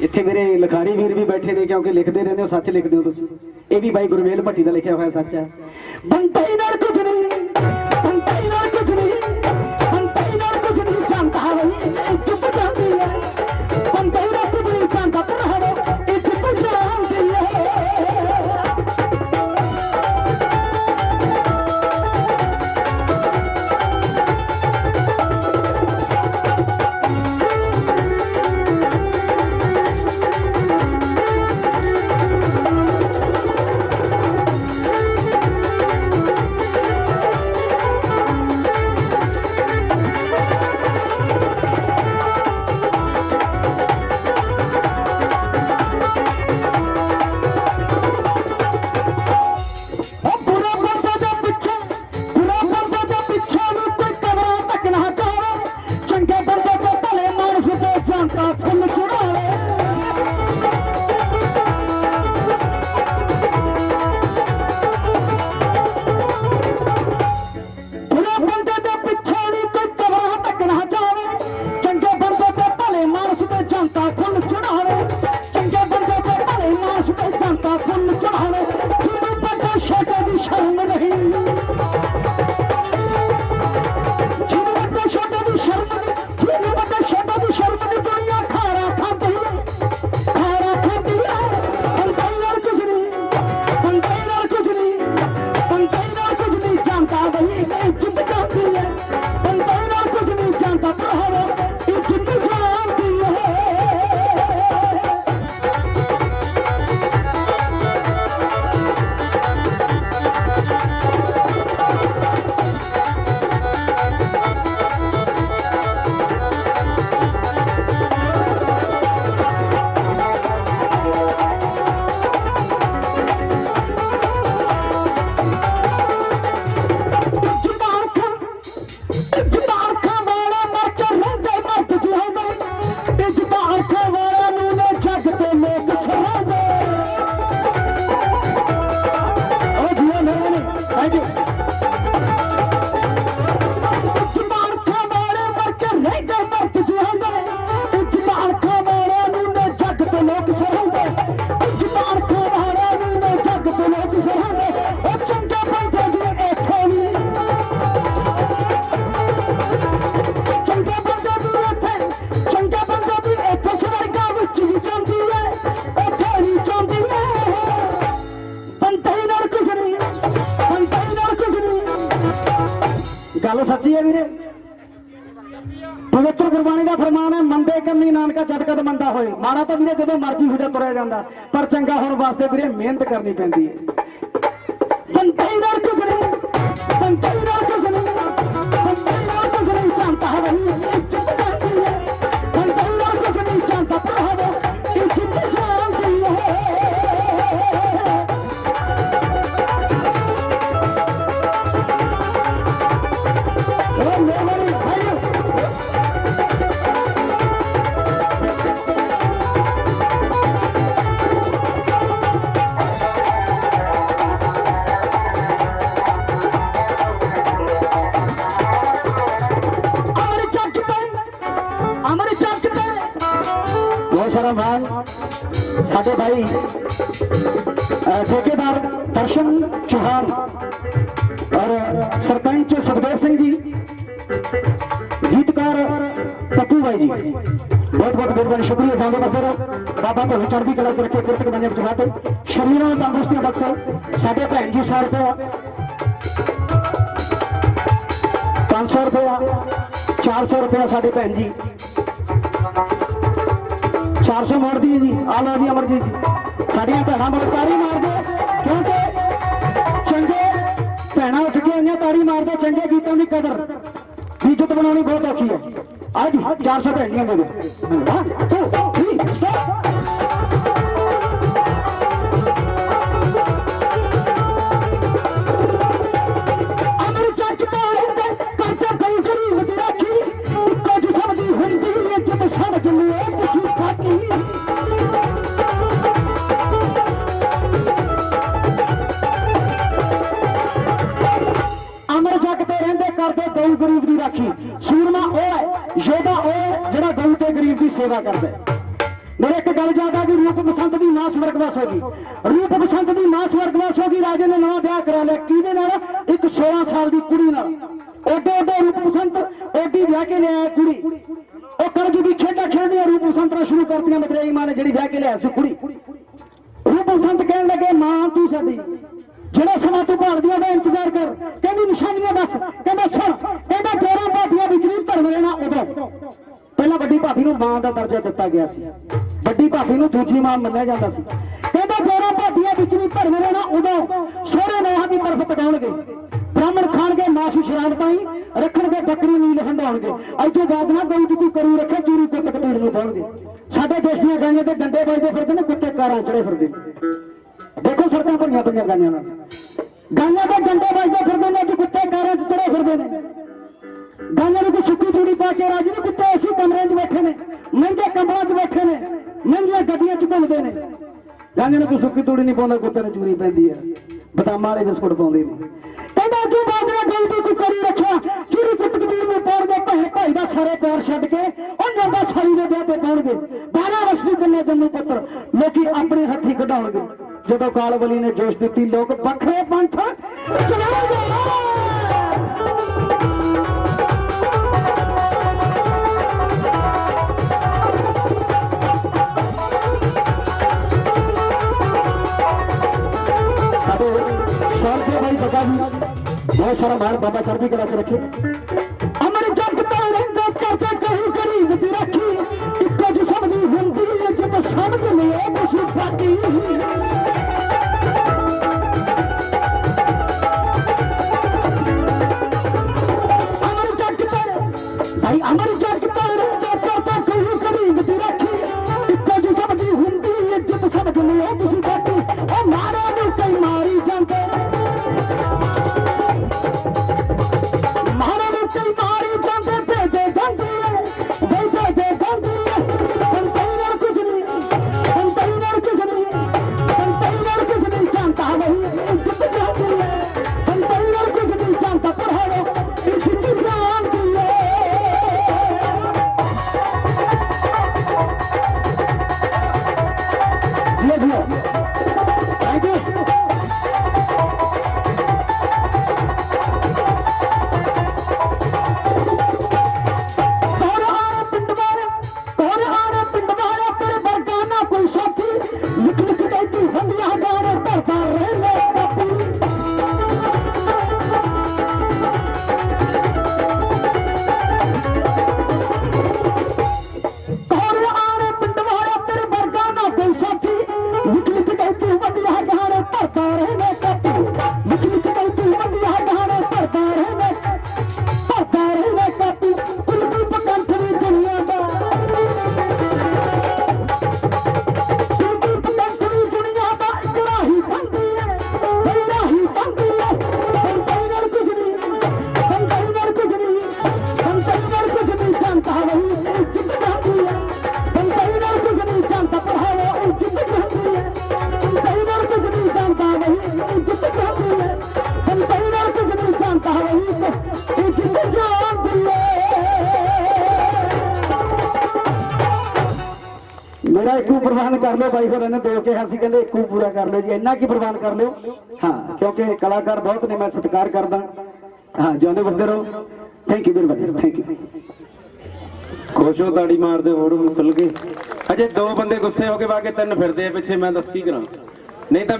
ਇੱਥੇ ਮੇਰੇ ਲਿਖਾਰੀ ਵੀਰ ਵੀ ਬੈਠੇ ਨੇ ਕਿਉਂਕਿ ਲਿਖਦੇ ਰਹਿੰਦੇ ਹੋ, ਸੱਚ ਲਿਖਦੇ ਹੋ ਤੁਸੀਂ। ਇਹ ਵੀ ਬਾਈ ਗੁਰਮੇਲ ਭੱਟੀ ਦਾ ਲਿਖਿਆ ਹੋਇਆ ਸੱਚ ਹੈ। ਬੰਤਾ ਨਾਲ ਲੋਕ ਸਰਾਉਂਦੇ ਇਹ ਜੁਬਾਨ ਖਾਂ ਵਾਲਾ ਨੂੰ ਨੇ ਜੱਗ ਤੇ ਲੋਕ ਸਰਾਉਂਦੇ ਉਹ ਚੰਗੇ ਬੰਦੇ ਦੀ ਇੱਥੇ ਨਹੀਂ ਚੰਗੇ ਬੰਦੇ ਦੀ ਇੱਥੇ ਚੰਗੇ ਬੰਦੇ ਦੀ ਇੱਥੇ ਸਵਰਗਾਂ ਵਿੱਚ ਵੀ ਜਾਂਦੀ ਹੈ, ਉੱਥੇ ਨਹੀਂ ਜਾਂਦੀ ਹੈ। ਬੰਦੇ ਨਾਲ ਕੁਝ ਨਹੀਂ, ਬੰਦੇ ਨਾਲ ਕੁਝ ਨਹੀਂ। ਗੱਲ ਸੱਚੀ ਹੈ ਵੀਰੇ? ਪਵਿੱਤਰ ਗੁਰਬਾਣੀ ਦਾ ਫਰਮਾਨ ਹੈ, ਮੰਦੇ ਕੰਮੀ ਨਾਨਕਾ ਜਦ ਕਦ ਮੰਦਾ ਹੋਏ। ਮਾੜਾ ਤਾਂ ਵੀਰੇ ਜਦੋਂ ਮਰਜ਼ੀ ਹੁਜਾ ਤੁਰਿਆ ਜਾਂਦਾ, ਪਰ ਚੰਗਾ ਹੋਣ ਵਾਸਤੇ ਵੀਰੇ ਮਿਹਨਤ ਕਰਨੀ ਪੈਂਦੀ ਹੈ। ਸਾਰਾ ਮਾਨ ਸਾਡੇ ਭਾਈ ਅਹ, ਠੇਕੇਦਾਰ ਦਰਸ਼ਨ ਚੌਹਾਨ ਔਰ ਸਰਪੰਚ ਸੁਖਦੇਵ ਸਿੰਘ ਜੀ ਗੀਤਕਾਰ ਪੱਪੂ ਬਾਈ ਜੀ ਬਹੁਤ ਬਹੁਤ ਮਿਹਰਬਾਨੀ ਸ਼ੁਕਰੀਆ ਜਾਂਦੇ ਬਸਦੇ ਰਹੋ ਬਾਬਾ ਤੁਹਾਨੂੰ ਚੜ੍ਹਦੀ ਕਲਾ ਚ ਰੱਖੇ ਕਿਰਤ ਬੰਨੇ ਵਿੱਚ ਬਾਟੇ ਸ਼ਰੀਰਾਂ ਨੂੰ ਤੰਦਰੁਸਤੀਆਂ ਬਖਸ਼ੇ ਸਾਡੇ ਭੈਣ ਜੀ 100 ਰੁਪਏ 500 ਰੁਪਏ 400 ਰੁਪਏ ਸਾਡੇ ਭੈਣ ਜੀ 400 ਮੋੜਦੀ ਹੈ ਜੀ, ਆ ਲਓ ਜੀ ਅਮਰਜੀਤ ਜੀ। ਸਾਡੀਆਂ ਭੈਣਾਂ ਬੜੇ ਤਾੜੀ ਮਾਰਦੇ। ਕਿਉਂਕਿ ਚੰਗੇ ਭੈਣਾਂ ਉੱਠ ਕੇ ਇੰਨੀਆਂ ਤਾੜੀ ਮਾਰਦੇ, ਚੰਗੇ ਗੀਤਾਂ ਦੀ ਕਦਰ। ਇੱਜ਼ਤ ਬਣਾਉਣੀ ਬਹੁਤ ਔਖੀ ਹੈ। ਅੱਜ 400 ਭੈਣੀਆਂ ਦੇ ਦਿਓ 1 2 3 ਸਟਾਪ ਗਰੀਬ ਦੀ ਸੇਵਾ ਕਰਦਾ ਹੈ। ਮੇਰੇ ਇੱਕ ਗੱਲ ਯਾਦ ਆ ਰੂਪ ਬਸੰਤ ਦੀ ਮਾਂ ਸਵਰਗਵਾਸ ਹੋ ਗਈ। ਰੂਪ ਬਸੰਤ ਦੀ ਮਾਂ ਸਵਰਗਵਾਸ ਹੋ ਗਈ, ਰਾਜੇ ਨੇ ਨਵਾਂ ਵਿਆਹ ਕਰਾ ਲਿਆ। ਕਿਹਦੇ ਨਾਲ? ਇੱਕ 16 ਸਾਲ ਦੀ ਕੁੜੀ ਨਾਲ। ਓਡੇ ਓਡੇ ਰੂਪ ਬਸੰਤ ਓਡੀ ਵਿਆਹ ਕੇ ਲਿਆ ਕੁੜੀ। ਉਹ ਕਰਜ ਦੀ ਖੇਡਾਂ ਖੇਡਣੀਆਂ ਰੂਪ ਬਸੰਤ ਨਾਲ ਸ਼ੁਰੂ ਕਰਤੀਆਂ ਮਦਰੇਈ ਮਾਂ ਨੇ, ਜਿਹੜੀ ਵਿਆਹ ਕੇ ਲਿਆ ਸੀ ਕੁੜੀ। ਰੂਪ ਬਸੰਤ ਕਹਿਣ ਲੱਗੇ, ਮਾਂ, ਤੂੰ ਸਾਡੀ। ਜਿਹੜਾ ਸਮਾਂ ਤੂੰ ਭਾਲਦੀ ਉਹਦਾ ਇੰਤਜ਼ਾਰ ਕਰ ਦਰਜਾ ਦਿੱਤਾ ਗਿਆ ਸੀ। ਵੱਡੀ ਭਾਬੀ ਨੂੰ ਦੂਜੀ ਮਾਂ ਮੰਨਿਆ ਜਾਂਦਾ ਸੀ। ਕਹਿੰਦਾ ਤੇਰਾ ਭਾਟੀਆਂ ਵਿੱਚ ਨਹੀਂ ਧਰਮ ਰਹਿਣਾ ਉਦੋਂ ਸੋਹਰੇ ਨੋਹਾਂ ਦੀ ਤਰਫ ਟਕਾਉਣਗੇ ਬ੍ਰਾਹਮਣ ਖਾਣਗੇ, ਮਾਸੀ ਸ਼ਰਾਬ ਤਾਈ ਰੱਖਣਗੇ, ਬੱਕਰੀ ਨੀਲ ਹੰਡਾਉਣਗੇ ਅੱਜ ਤੋਂ ਨਾ ਗਊ ਦੀ ਕਰੂ ਰੱਖੇ, ਚੂਰੀ ਕੁੱਟ ਕਤੀੜ ਨੂੰ ਪਾਉਣਗੇ। ਸਾਡੇ ਦੇਸ਼ ਦੀਆਂ ਗਾਈਆਂ ਤੇ ਡੰਡੇ ਵੱਜਦੇ ਫਿਰਦੇ ਨੇ, ਕੁੱਤੇ ਕਾਰਾਂ ਚੜੇ ਫਿਰਦੇ। ਨੇ ਦੇਖੋ ਸੜਕਾਂ ਭਰੀਆਂ ਪਈਆਂ ਗਾਈਆਂ ਨਾਲ। ਗਾਈਆਂ ਦੇ ਡੰਡੇ ਵੱਜਦੇ ਫਿਰਦੇ ਨੇ, ਅੱਜ ਕੁੱਤੇ ਕਾਰਾਂ 'ਚ ਚੜੇ ਫਿਰਦੇ ਨੇ। ਗਾਈਆਂ ਨੂੰ ਕੋਈ ਸੁੱਕੀ ਤੂੜੀ ਪਾ ਕੇ ਰਾਜੀ ਨਹੀਂ ਕੁੱਤੇ ਐਸੀ ਕਮਰਿਆਂ 'ਚ ਬੈਠੇ ਨੇ ਮਹਿੰਗੇ ਕੰਬਲਾਂ 'ਚ ਬੈਠੇ ਨੇ ਮਹਿੰਗੀਆਂ ਗੱਡੀਆਂ 'ਚ ਘੁੰਮਦੇ ਨੇ ਗਾਈਆਂ ਨੂੰ ਸੁੱਕੀ ਤੂੜੀ ਨਹੀਂ ਪਾਉਂਦਾ, ਕੁੱਤੇ ਨੂੰ ਚੂਰੀ ਪੈਂਦੀ ਹੈ ਬਦਾਮਾਂ ਵਾਲੇ ਬਿਸਕੁਟ ਪਾਉਂਦੇ ਨੇ। ਕਹਿੰਦਾ ਤੂੰ ਬਾਜਰਾ ਗਈ ਤੇ ਤੂੰ ਕਰੀ ਰੱਖਿਆ। ਚੂਰੀ ਕੁੱਟ ਕਬੀਰ ਨੂੰ ਪਾਉਣਗੇ ਭੈਣ ਭਾਈ ਦਾ ਸਾਰੇ ਪਿਆਰ ਛੱਡ ਕੇ ਉਹ ਜਾਂਦਾ ਸਾਈ ਦੇ ਵਿਆਹ ਤੇ ਪਾਉਣਗੇ 12 ਵਰਸ਼ ਦੀ ਕੰਨੇ ਜੰਮੂ ਪੁੱਤਰ ਲੋਕੀ ਆਪਣੇ ਹੱਥੀ ਕਢਾਉਣਗੇ। ਜਦੋਂ ਕਾਲਵਲੀ ਨੇ ਜੋਸ਼ ਦਿੱਤੀ, ਲੋਕ ਵੱਖਰੇ ਪੰਥ ਚਲਾਉਣਗੇ। ਦੇ ਬਹੁਤ ਸਾਰਾ ਮਾਣ ਬਾਬਾ ਚੜ੍ਹਦੀ ਕਲਾ ਚ ਰੱਖੇ। ਅਮਰ ਜਗ ਤਾਂ ਰਹਿੰਦਾ ਕਰਦਾ ਕਹੂ ਗਰੀਬ ਦੀ ਰਾਖੀ। ਇੱਕੋ ਜਿਹੀ ਸਮਝੀ ਹੁੰਦੀ ਹੈ ਜਦ ਸਮਝ ਲਿਓ ਬਸੂ ਬਾਕੀ ਕਰ ਲਿਓ ਬਾਈ ਹੋਰਾਂ ਨੇ ਦੋ ਕਿਹਾ ਸੀ, ਕਹਿੰਦੇ ਇੱਕੂ ਪੂਰਾ ਕਰ ਲਿਓ ਜੀ, ਇੰਨਾ ਕੀ ਪ੍ਰਵਾਨ ਕਰ ਲਿਓ? ਹਾਂ, ਕਿਉਂਕਿ ਕਲਾਕਾਰ ਬਹੁਤ ਨੇ, ਮੈਂ ਸਤਿਕਾਰ ਕਰਦਾ। ਹਾਂ, ਜਿਉਂਦੇ ਵਸਦੇ ਰਹੋ। Thank you very much thank you ਖੁਸ਼ ਹੋ ਤਾੜੀ ਮਾਰਦੇ ਹੋਰ ਖੁੱਲ ਕੇ। ਅਜੇ ਦੋ ਬੰਦੇ ਗੁੱਸੇ ਹੋ ਕੇ ਬਾਕੀ ਤਿੰਨ ਫਿਰਦੇ ਆ ਪਿੱਛੇ, ਮੈਂ ਦੱਸ ਕੀ ਕਰਾਂ। ਨਹੀਂ ਤਾਂ